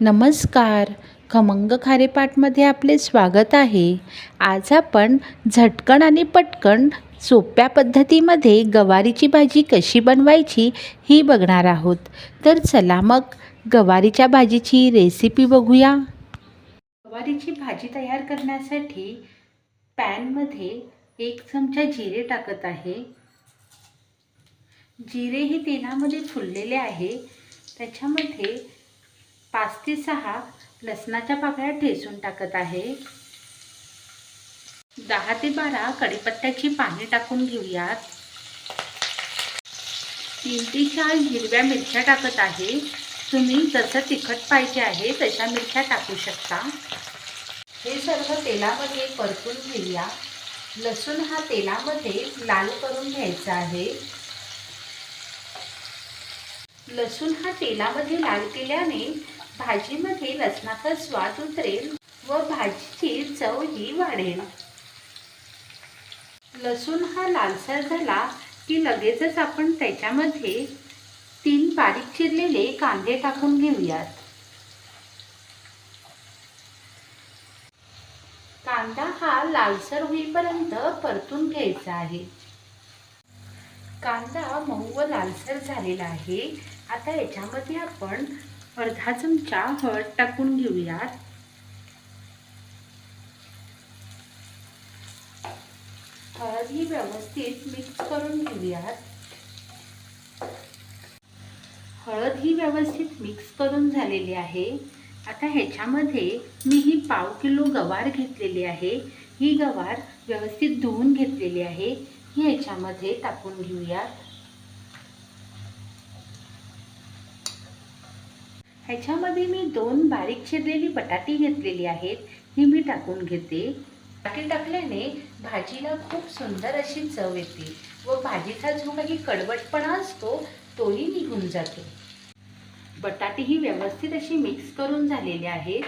नमस्कार. खमंग खारेपाटमध्ये आपले स्वागत आहे. आज आपण झटकन आणि पटकन सोप्या पद्धतीमध्ये गवारीची भाजी कशी बनवायची ही बघणार आहोत. तर चला मग गवारीच्या भाजीची रेसिपी बघूया. गवारीची भाजी तयार करण्यासाठी पॅनमध्ये एक चमचा जिरे टाकत आहे. जिरे हे तेलामध्ये फुललेले आहे. त्याच्यामध्ये पाच ते सहा लसणाच्या पाकळ्या ठेचून टाकत आहे. दहा ते बारा कढीपत्त्याची पाने टाकून घेऊयात. तीन ते चार हिरव्या मिरच्या टाकत आहे. तुम्ही जसं तिखट पाहिजे आहे तशा मिरच्या टाकू शकता. हे सर्व तेलामध्ये परतून घेऊया. लसूण हा तेलामध्ये लाल करून घ्यायचा आहे. लसूण हा तेलामध्ये लाल केल्याने भाजीमध्ये लसणाचा स्वाद उतरेल व भाजीची चव ही वाढेल. लसूण हा लालसर झाला की लगेचच आपण त्याच्यामध्ये तीन बारीक चिरलेले कांदे टाकून घेऊयात. कांदा हा लालसर होईपर्यंत परतून घ्यायचा आहे. कांदा मऊ व लालसर झालेला आहे. आता याच्यामध्ये आपण अर्धा चमचा हळद टाकून घेऊयात. हळद ही व्यवस्थित मिक्स करून घेऊयात. हळद ही व्यवस्थित मिक्स करून झालेली आहे. आता ह्याच्यामध्ये मी ही पाव किलो गवार घेतलेली आहे. ही गवार व्यवस्थित धुवून घेतलेली आहे. ही ह्याच्यामध्ये टाकून घेऊयात. ह्याच्यामध्ये मी दोन बारीक चिरलेली बटाटी घेतलेली आहेत. ही मी टाकून घेते. बटाटी टाकल्याने भाजीला खूप सुंदर अशी चव येते व भाजीचा जो काही कडवटपणा असतो तोही निघून जातो. बटाटी ही व्यवस्थित अशी मिक्स करून झालेली आहेत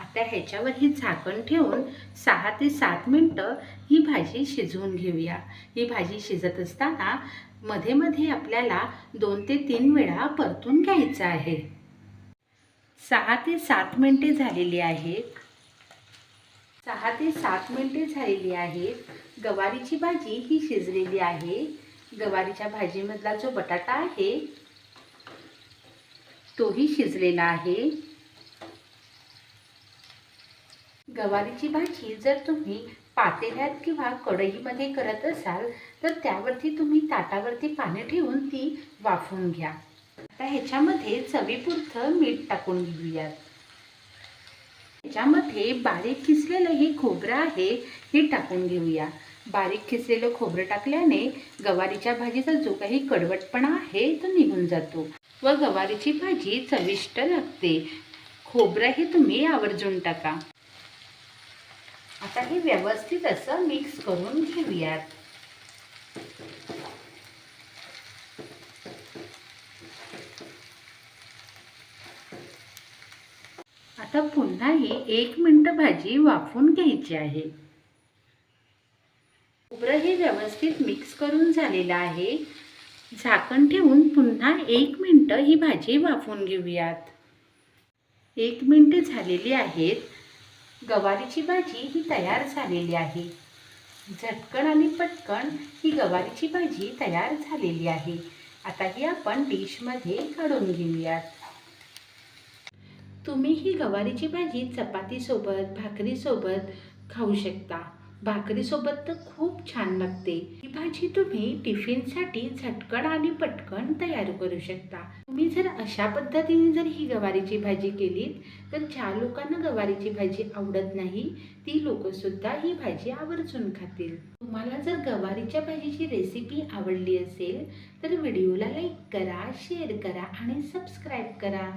आता ह्याच्यावर ही झाकण ठेवून सहा ते सात मिनटं ही भाजी शिजवून घेऊया. ही भाजी शिजत असताना मध्ये मध्ये आपल्याला दोन ते तीन वेळा परतून घ्यायचं आहे. सहा ते सात मिनटे झालेली आहेत. सहा ते सात मिनटे झालेली आहेत. गवारीची भाजी ही शिजलेली आहे. गवारीच्या भाजीमधला जो बटाटा आहे तोही शिजलेला आहे. गवारीची भाजी जर तुम्ही पातेल्यात किंवा कढईमध्ये करत असाल तर त्यावरती तुम्ही ताटावरती पाणी ठेवून ती वाफवून घ्या. आता ह्याच्यामध्ये चवीपुरतं मीठ टाकून घेऊयात. ह्याच्यामध्ये बारीक किसलेलं हे खोबरं आहे हे टाकून घेऊया. बारीक किसलेलं खोबरं टाकल्याने गवारीच्या भाजीचा जो काही कडवटपणा आहे तो निघून जातो व गवारीची भाजी चविष्ट लागते. खोबरं हे तुम्ही आवर्जून टाका. आता हे व्यवस्थित असं मिक्स करून घेऊयात. आता पुन्हा ही एक मिनटं भाजी वाफून घ्यायची आहे. खोबरं हे व्यवस्थित मिक्स करून झालेलं आहे. झाकण ठेवून पुन्हा एक मिनटं ही भाजी वाफवून घेऊयात. एक मिनटं झालेली आहेत. गवारीची भाजी ही तयार झालेली आहे. झटकन आणि पटकन ही गवारीची भाजी तयार झालेली आहे. आता ही आपण डिशमध्ये काढून घेऊयात. तुम्ही ही गवारीची भाजी चपातीसोबत भाकरीसोबत खाऊ शकता. भाकरीसोबत तर खूप छान लागते. ही भाजी तुम्ही टिफिनसाठी झटकन आणि पटकन तयार करू शकता. तुम्ही जर अशा पद्धतीने जर ही गवारीची भाजी केलीत तर ज्या लोकांना गवारीची भाजी आवडत नाही ती लोकंसुद्धा ही भाजी आवर्जून खातील. तुम्हाला जर गवारीच्या भाजीची रेसिपी आवडली असेल तर व्हिडिओला लाईक करा शेअर करा आणि सबस्क्राईब करा.